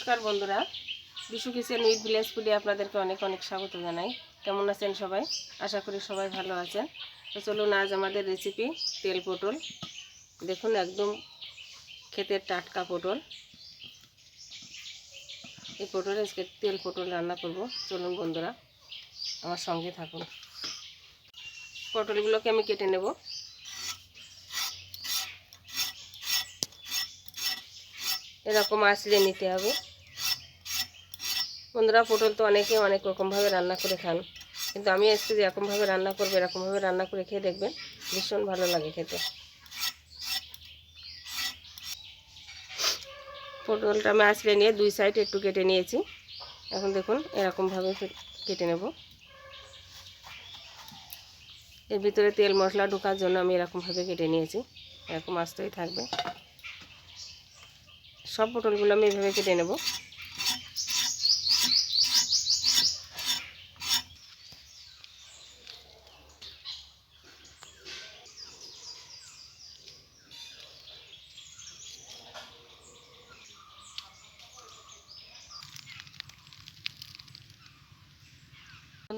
নমস্কার বন্ধুরা। Bishu kitchen with village ফুডে আপনাদেরকে অনেক অনেক স্বাগত জানাই। কেমন আছেন সবাই? আশা করি সবাই ভালো আছেন। তো চলুন, আজ আমাদের রেসিপি তেল পটল। দেখুন, একদম ক্ষেতের টাটকা পটল। এই পটল আজকে তেল পটল রান্না করব। চলুন বন্ধুরা, আমার সঙ্গে থাকুন। পটলগুলোকে আমি কেটে নেব। এরকম আসলে নিতে হবে। বন্ধুরা পটল তো অনেকে অনেক রকমভাবে রান্না করে খান। কিন্তু আমি আজকে যে এরকমভাবে রান্না করব, এরকমভাবে রান্না করে খেয়ে দেখবেন, ভীষণ ভালো লাগে খেতে। পটলটা আমি আসলে নিয়ে দুই সাইড একটু কেটে নিয়েছি। এখন দেখুন, এরকমভাবে কেটে নেব। এর ভিতরে তেল মশলা ঢোকার জন্য আমি এরকমভাবে কেটে নিয়েছি। এরকম আসতেই থাকবে। সব পটলগুলো আমি এভাবে কেটে নেব।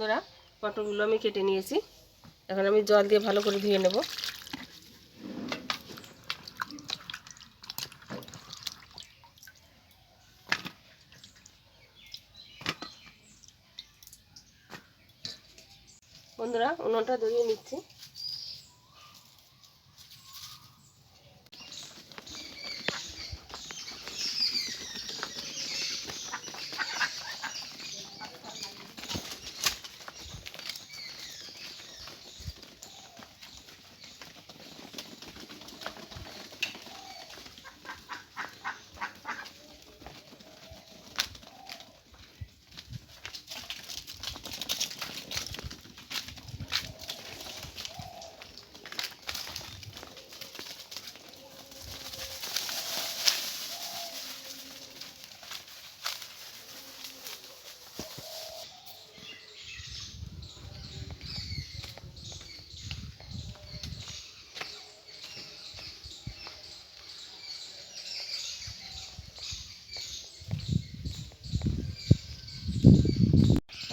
বন্ধুরা, পটলগুলো আমি কেটে নিয়েছি। এখন আমি জল দিয়ে ভালো করে ধুয়ে নেব। বন্ধুরা, উনুনটা ধরিয়ে নিচ্ছি।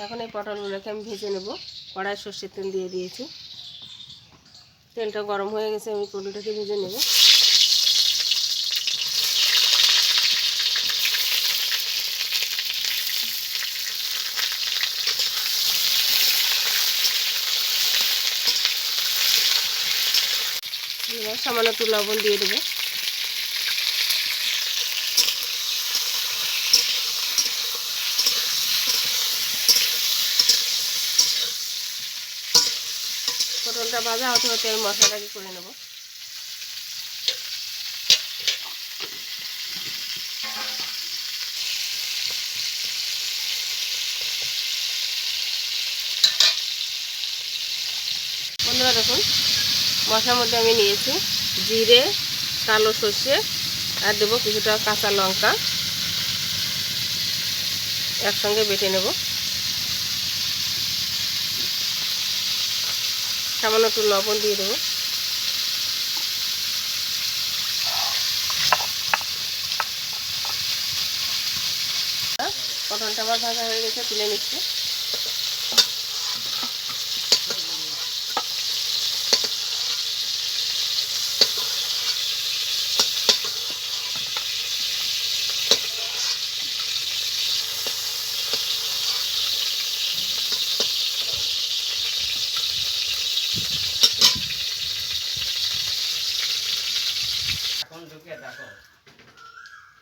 এখন এই পটলগুলোকে আমি ভেজে নেব। কড়াই সর্ষের তেল দিয়ে দিয়েছি। তেলটা গরম হয়ে গেছে, আমি পটলটাকে ভেজে নেব। সামান্য একটু লবণ দিয়ে দেবো। পটলটা ভাজা হতে হতে আমি মশলাটাকে করে নেব। বন্ধুরা দেখুন মশলার মধ্যে আমি নিয়েছি জিরে, কালো সর্ষে, আর দেবো কিছুটা কাঁচা লঙ্কা। একসঙ্গে বেটে নেব। সামান্য একটু লবণ দিয়ে দেবো। পটলটা আবার ভাজা হয়ে গেছে, তুলে নিচ্ছি।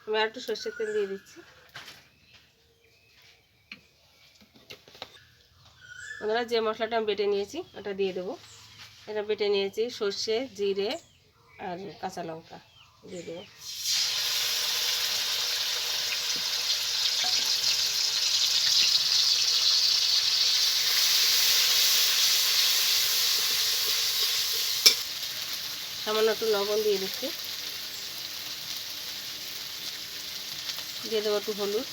আমি একটু সর্ষের তেল দিয়ে দিচ্ছি। ওনারা যে মশলাটা আমি বেটে নিয়েছি, ওটা দিয়ে দেবো। এটা বেটে নিয়েছি সর্ষে, জিরে আর কাঁচা লঙ্কা। দিয়ে দেবো। সামান্য একটু লবণ দিয়ে দিচ্ছি। দিয়ে দেবো একটু হলুদ।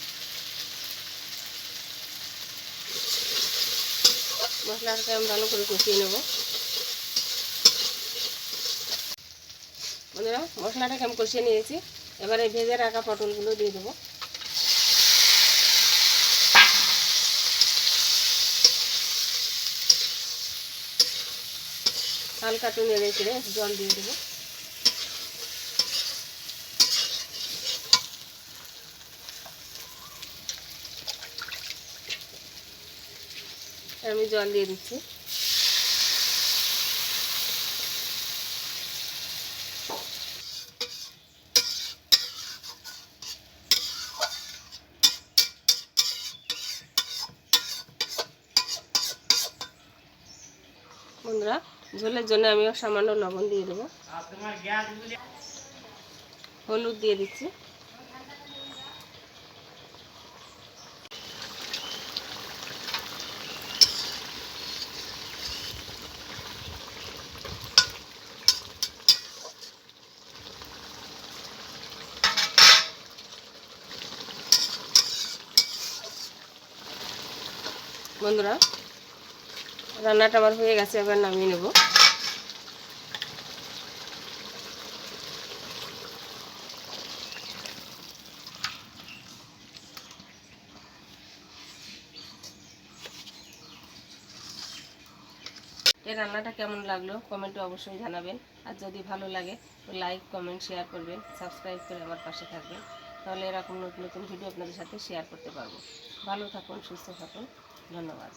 মশলাটাকে আমি ভালো করে কষিয়ে নেব। বন্ধুরা, মশলাটাকে আমি কষিয়ে নিয়েছি। এবারে ভেজে রাখা পটলগুলো দিয়ে দেবো। হালকা একটু রেখে জল দিয়ে দেবো। আমি জল দিয়ে দিচ্ছি। বন্ধুরা, ঝোলের জন্য আমিও সামান্য লবণ দিয়ে দেবো। হলুদ দিয়ে দিচ্ছি। বন্ধুরা, রান্নাটা আমার হয়ে গেছে, এবার নামিয়ে নেব। এই রান্নাটা কেমন লাগল, কমেন্টে অবশ্যই জানাবেন। আর যদি ভালো লাগে, তো লাইক কমেন্ট শেয়ার করবেন সাবস্ক্রাইব করে আমার পাশে থাকবেন। তাহলে এরকম নতুন নতুন ভিডিও আপনাদের সাথে শেয়ার করতে পারব। ভালো থাকুন, সুস্থ থাকুন। ধন্যবাদ।